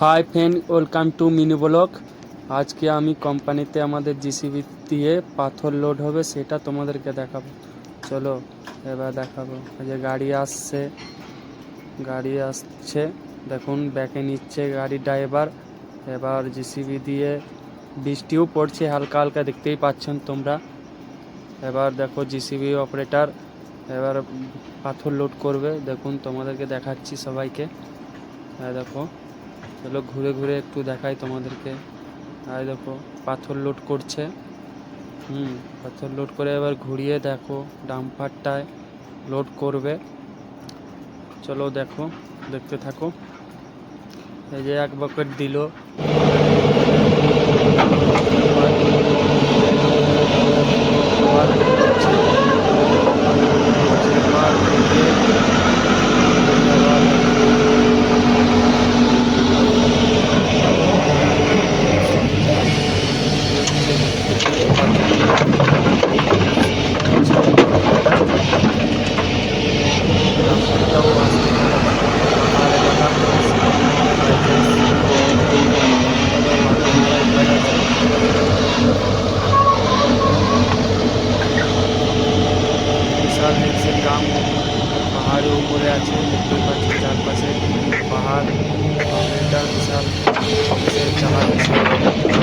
Hi friend, welcome to mini block আজকে আমি কোম্পানিতে আমাদের জিসিবি দিয়ে পাথর লোড হবে, সেটা তোমাদেরকে দেখাবো। চলো, এবার দেখাবো। যে গাড়ি আসছে গাড়ি আসছে। দেখুন, ব্যাকে নিচ্ছে গাড়ির ড্রাইভার এবার জিসিবি দিয়ে বৃষ্টিও পড়ছে, হালকা হালকা দেখতেই পাচ্ছেন তোমরা। এবার দেখো জিসিবি অপারেটর এবার পাথর লোড করবে। দেখুন, তোমাদেরকে দেখাচ্ছি সবাইকে। দেখো চলো ঘুরে ঘুরে একটু দেখাই তোমাদেরকে। আর দেখো, পাথর লোড করছে। হুম, পাথর লোড করে এবার ঘুরিয়ে দেখো ডাম্পারটায় লোড করবে। চলো দেখো, দেখতে থাকো। এই যে এক বকেট দিল বিশাল দেখছে গ্রাম পাহাড়ের উপরে আছে দেখতে পাচ্ছি চারপাশে পাহাড় বিশাল চালাচ্ছে